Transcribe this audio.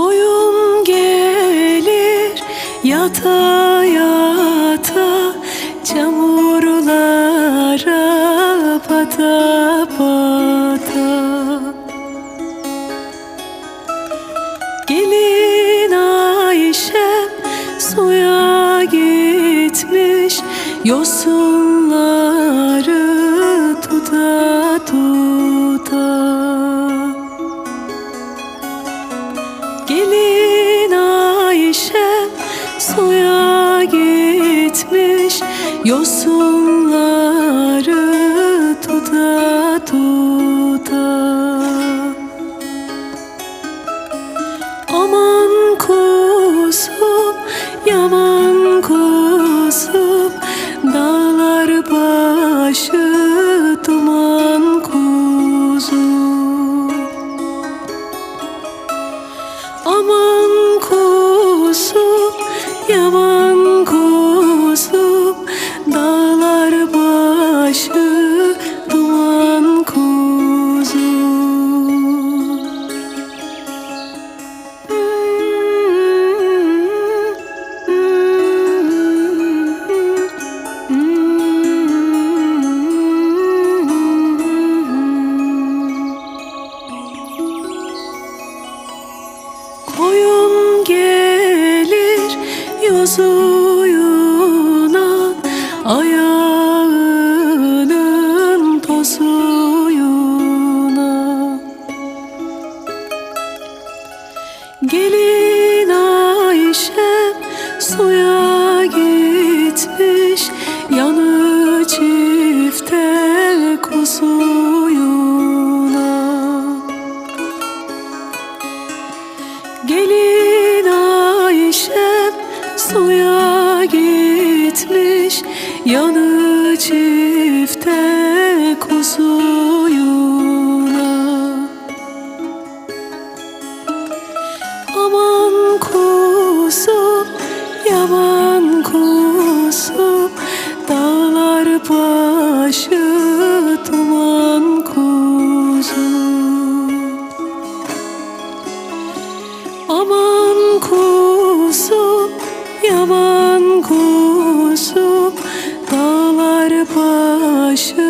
Koyun gelir yata yata Çamurlara bata bata Gelin Ayşe suya gitmiş Yosunları Yosunları tuta tuta. Aman kuzum, yaman kuzum Dağlar başı duman kuzum Aman kuzum, yaman Koyun gelir yozuyuna Ayağının tozuyuna. Gelin Ayşe suya gitmiş Yanı Gelin Ayşe suya gitmiş Yanı çifte kuzuyuna Aman kuzum, yaman kuzum Dağlar başı yaman kuzum Dağlar başı